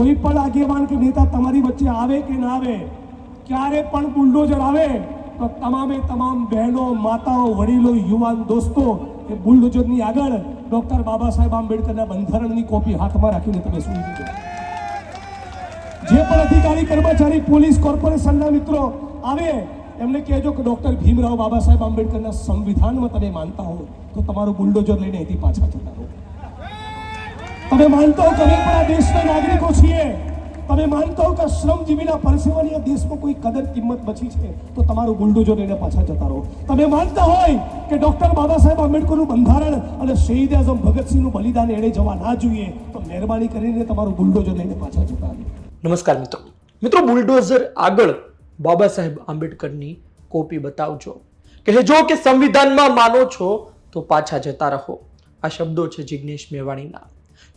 કોઈ પણ આગેવાન કે નેતા તમારી વચ્ચે આવે કે ના આવે, ક્યારે પણ બુલડોઝર આવે, તો તમામે તમામ બહેનો, માતાઓ, વડીલો, યુવાન દોસ્તો, એ બુલડોઝરની આગળ ડોક્ટર બાબા સાહેબ આંબેડકરના બંધારણની કોપી હાથમાં રાખીને તમે સુઈ દીધો જે પણ અધિકારી, કર્મચારી, પોલીસ કોર્પોરેશનના મિત્રો આવે, એમને કહેજો કે ડોક્ટર ભીમરાવ બાબા સાહેબ આંબેડકરના સંવિધાનમાં તમે માનતા હો, તો તમારું બુલડોઝર લઈને અહીંથી પાછા જતા રહો. તમે માનતા હો કે અમે પણ આ દેશના નાગરિકો છીએ. તમે માનતા હો કે શ્રમજીવીના પરસેવાની આ દેશમાં કોઈ કદર કિંમત બચી છે, તો તમારું બુલડોઝર લઈને પાછા જતા રહો. તમે માનતા હોય કે ડૉક્ટર બાબા સાહેબ આંબેડકરનું બંધારણ અને શહીદ આઝમ ભગતસિંહનું બલિદાન એણે જવા ના જોઈએ, તો મહેરબાની કરીને તમારું બુલડોઝર લઈને પાછા જતા રહો. નમસ્કાર મિત્રો. મિત્રો, બુલડોઝર આગળ બાબા સાહેબ આંબેડકરની કોપી બતાવજો. કહેજો કે સંવિધાનમાં માનો છો, તો પાછા જતા રહો. આ શબ્દો છે જિગ્નેશ મેવાણીના.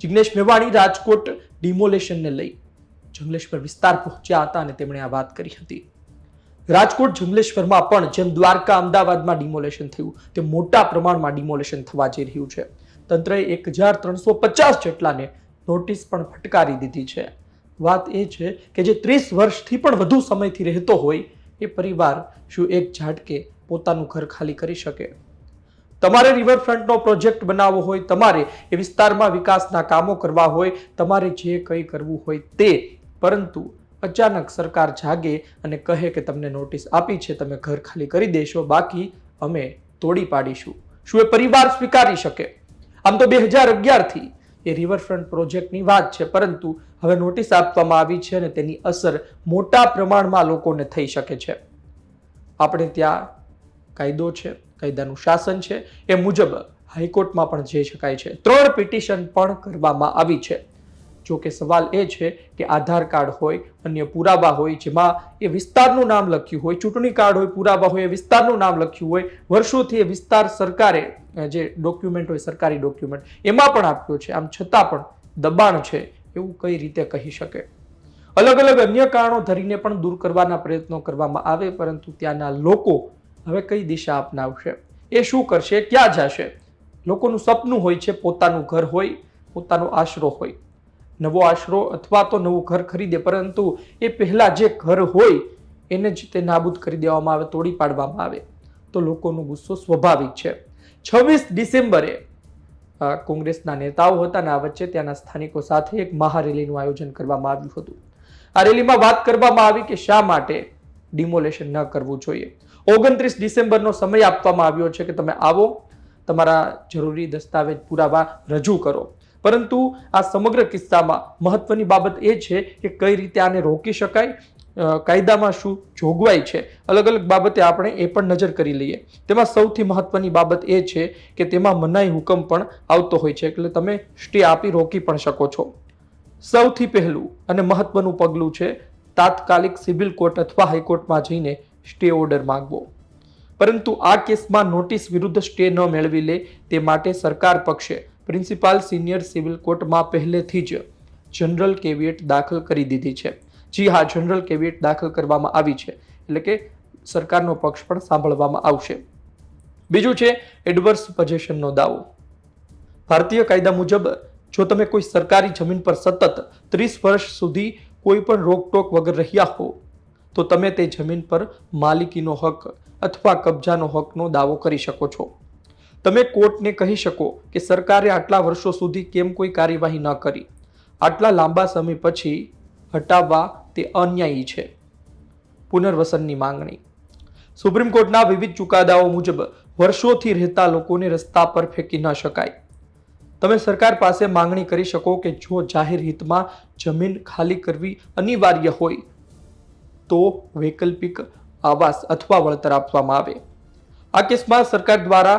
જિગ્નેશ મેવાણી રાજકોટ ડિમોલેશનને લઈ જંગલેશ્વર વિસ્તાર પહોંચ્યા હતા અને તેમણે આ વાત કરી હતી. રાજકોટ જંગલેશ્વરમાં પણ જેમ દ્વારકા અમદાવાદમાં ડિમોલેશન થયું તે મોટા પ્રમાણમાં ડિમોલેશન થવા જઈ રહ્યું છે. તંત્રએ એક હજાર ત્રણસો પચાસ જેટલાને નોટિસ પણ ફટકારી દીધી છે. વાત એ છે કે જે ત્રીસ વર્ષથી પણ વધુ સમયથી રહેતો હોય, એ પરિવાર શું એક ઝાટકે પોતાનું ઘર ખાલી કરી શકે? તમારે રિવરફ્રન્ટનો પ્રોજેક્ટ બનાવવો હોય, તમારે એ વિસ્તારમાં વિકાસના કામો કરવા હોય, તમારે જે કંઈ કરવું હોય તે. પરંતુ અચાનક સરકાર જાગે અને કહે કે તમને નોટિસ આપી છે, તમે ઘર ખાલી કરી દેશો, બાકી અમે તોડી પાડીશું. શું એ પરિવાર સ્વીકારી શકે? આમ તો બે હજાર અગિયારથી એ રિવરફ્રન્ટ પ્રોજેક્ટની વાત છે, પરંતુ હવે નોટિસ આપવામાં આવી છે અને તેની અસર મોટા પ્રમાણમાં લોકોને થઈ શકે છે. આપણે ત્યાં કાયદો છે, કાયદાનું શાસન છે, એ મુજબ હાઈકોર્ટમાં પણ જઈ શકાય છે. ત્રણ પિટિશન પણ કરવામાં આવી છે. જો કે સવાલ એ છે કે આધાર કાર્ડ હોય, અન્ય પુરાવા હોય, જેમાં એ વિસ્તારનું નામ લખ્યું હોય, ચૂંટણી કાર્ડ હોય, પુરાવા હોય, એ વિસ્તારનું નામ લખ્યું હોય, વર્ષોથી એ વિસ્તાર સરકારે જે ડોક્યુમેન્ટ હોય, સરકારી ડોક્યુમેન્ટ એમાં પણ આપ્યો છે. આમ છતાં પણ દબાણ છે એવું કઈ રીતે કહી શકે? અલગ અલગ અન્ય કારણો ધરીને પણ દૂર કરવાના પ્રયત્નો કરવામાં આવે, પરંતુ ત્યાંના લોકો હવે કઈ દિશા અપનાવશે? એ શું કરશે? ક્યાં જશે? લોકોનું સપનું હોય છે પોતાનું ઘર હોય, પોતાનો આશરો હોય. નવો આશરો અથવા તો નવું ઘર ખરીદે, પરંતુ એ પહેલાં જે ઘર હોય, એને જ તે નાબૂદ કરી દેવામાં આવે, તોડી પાડવામાં આવે. તો લોકોનો ગુસ્સો સ્વાભાવિક છે. છવ્વીસ ડિસેમ્બરે કોંગ્રેસના નેતાઓ હતા આ વચ્ચે ત્યાંના સ્થાનિકો સાથે એક મહારેલીનું આયોજન કરવામાં આવ્યું હતું. આ રેલીમાં વાત કરવામાં આવી કે શા માટે ડિમોલેશન ન કરવું જોઈએ? ઓગણત્રીસ ડિસેમ્બરનો સમય આપવામાં આવ્યો છે કે તમે આવો, તમારા જરૂરી દસ્તાવેજ પુરાવા રજૂ કરો. પરંતુ આ સમગ્ર કિસ્સામાં મહત્વની બાબત એ છે કે કઈ રીતે આને રોકી શકાય કાયદામાં શું જોગવાઈ છે, અલગ અલગ બાબતે આપણે એ પણ નજર કરી લઈએ. તેમાં સૌથી મહત્વની બાબત એ છે કે તેમાં મનાઈ હુકમ પણ આવતો હોય છે, એટલે તમે સ્ટે આપી રોકી પણ શકો છો. સૌથી પહેલું અને મહત્વનું પગલું છે તાત્કાલિક સિવિલ કોર્ટ અથવા હાઈકોર્ટમાં જઈને સ્ટે ઓર્ડર માંગવો. પરંતુ આ કેસમાં નોટિસ વિરુદ્ધ સ્ટે ન મેળવી લે તે માટે સરકાર પક્ષે પ્રિન્સિપાલ સિનિયર સિવિલ કોર્ટમાં પહેલેથી જ જનરલ કેવિયેટ દાખલ કરી દીધી છે. જી હા, જનરલ કેવિયેટ દાખલ કરવામાં આવી છે. એટલે કે સરકારનો પક્ષ પણ સાંભળવામાં આવશે. બીજું છે એડવર્સ પજેશનનો દાવો. ભારતીય કાયદા મુજબ જો તમે કોઈ સરકારી જમીન પર સતત ત્રીસ વર્ષ સુધી કોઈ પણ રોકટોક વગર રહ્યા હો તો તમે તે જમીન પર માલિકીનો હક અથવા કબજાનો હકનો દાવો કરી શકો છો. તમે કોર્ટને કહી શકો કે સરકારે આટલા વર્ષો સુધી કેમ કોઈ કાર્યવાહી ન કરી. આટલા લાંબા સમય પછી હટાવવા તે અન્યાયી છે. પુનર્વસનની માંગણી. સુપ્રીમ કોર્ટના વિવિધ ચુકાદાઓ મુજબ વર્ષોથી રહેતા લોકોને રસ્તા પર ફેંકી ન શકાય. તમે સરકાર પાસે માંગણી કરી શકો કે જો જાહેર હિતમાં જમીન ખાલી કરવી અનિવાર્ય હોય તો વૈકલ્પિક આવાસ અથવા વળતર આપવામાં આવે. આ કેસમાં સરકાર દ્વારા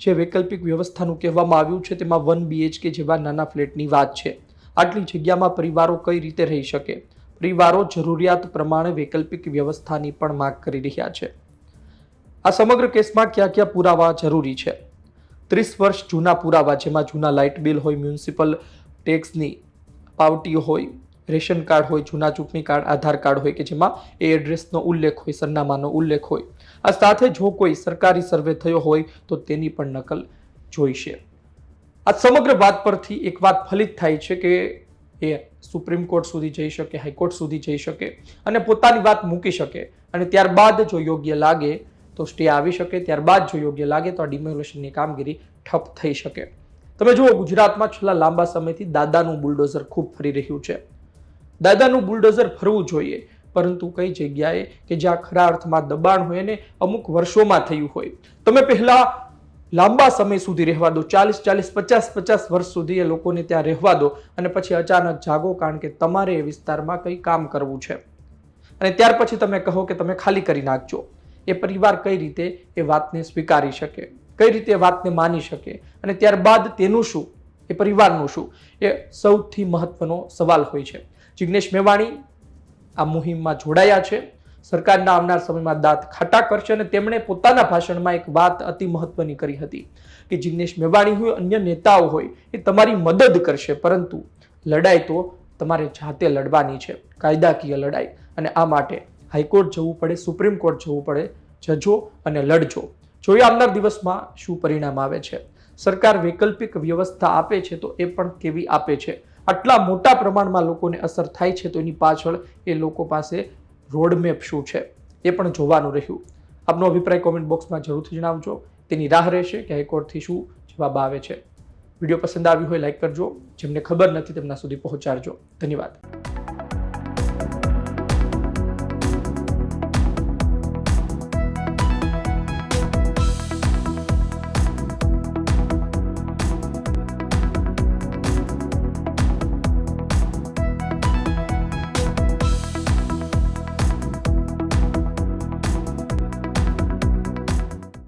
જે વૈકલ્પિક વ્યવસ્થાનું કહેવામાં આવ્યું છે, તેમાં વન બીએચકે જેવા નાના ફ્લેટની વાત છે. આટલી જગ્યામાં પરિવારો કઈ રીતે રહી શકે? પરિવારો જરૂરિયાત પ્રમાણે વૈકલ્પિક વ્યવસ્થાની પણ માગ કરી રહ્યા છે. આ સમગ્ર કેસમાં કયા કયા પુરાવા જરૂરી છે? ત્રીસ વર્ષ જૂના પુરાવા, જેમાં જૂના લાઇટ બિલ હોય, મ્યુનિસિપલ ટેક્સની પાવટી હોય રેશન કાર્ડ હોય, જૂના ચૂંટણી કાર્ડ, આધાર કાર્ડ હોય કે જેમાં એ એડ્રેસનો ઉલ્લેખ હોય, સરનામાનો ઉલ્લેખ હોય. આ સાથે જો કોઈ સરકારી સર્વે થયો હોય, તો તેની પણ નકલ જોઈશે. આ સમગ્ર વાત પરથી એક વાત ફલિત થાય છે કે એ સુપ્રીમ કોર્ટ સુધી જઈ શકે, હાઈકોર્ટ સુધી જઈ શકે અને પોતાની વાત મૂકી શકે અને ત્યારબાદ જો યોગ્ય લાગે તો સ્ટે આવી શકે, ત્યારબાદ જો યોગ્ય લાગે તો આ ડિમોલેશનની કામગીરી ઠપ થઈ શકે. તમે જુઓ ગુજરાતમાં છેલ્લા લાંબા સમયથી દાદાનું બુલડોઝર ખૂબ ફરી રહ્યું છે. દાદાનું બુલડોઝર ફરવું જોઈએ. પરંતુ કઈ જગ્યાએ કે જ્યાં ખરા અર્થમાં દબાણ હોય ને અમુક વર્ષોમાં થયું હોય. તમે પહેલા લાંબા સમય સુધી રહેવા દો. ચાલીસ ચાલીસ, પચાસ પચાસ વર્ષ સુધી એ લોકોને ત્યાં રહેવા દો. અને પછી અચાનક જાગો કારણ કે તમારે એ વિસ્તારમાં કંઈ કામ કરવું છે. અને ત્યાર પછી તમે કહો કે તમે ખાલી કરી નાખજો. એ પરિવાર કઈ રીતે એ વાતને સ્વીકારી શકે? કઈ રીતે વાતને માની શકે? અને ત્યારબાદ તેનું શું? એ પરિવારનું શું? એ સૌથી મહત્વનો સવાલ હોય છે. જિગ્નેશ મેવાણી આ મુહિમમાં જોડાયા છે. સરકારના આવનાર સમયમાં દાંત ખાટા કરશે અને તેમણે પોતાના ભાષણમાં એક વાત અતિ મહત્વની કરી હતી કે જિગ્નેશ મેવાણી હોય, અન્ય નેતાઓ હોય, એ તમારી મદદ કરશે, પરંતુ લડાઈ તો તમારે જાતે લડવાની છે. કાયદાકીય લડાઈ. અને આ માટે હાઈકોર્ટ જવું પડે, સુપ્રીમ કોર્ટ જવું પડે, જજો અને લડજો. જોઈએ આવનાર દિવસમાં શું પરિણામ આવે છે. સરકાર વૈકલ્પિક વ્યવસ્થા આપે છે તો એ પણ કેવી આપે છે. આટલા મોટા પ્રમાણમાં લોકોને અસર થાય છે તો એની પાછળ એ લોકો પાસે રોડમેપ શું છે એ પણ જોવાનું રહ્યું. આપનો અભિપ્રાય કોમેન્ટ બોક્સમાં જરૂરથી જણાવજો. તેની રાહ રહેશે કે હાઈકોર્ટથી શું જવાબ આવે છે. વીડિયો પસંદ આવ્યો હોય લાઇક કરજો. જેમને ખબર નથી તેમના સુધી પહોંચાડજો. ધન્યવાદ.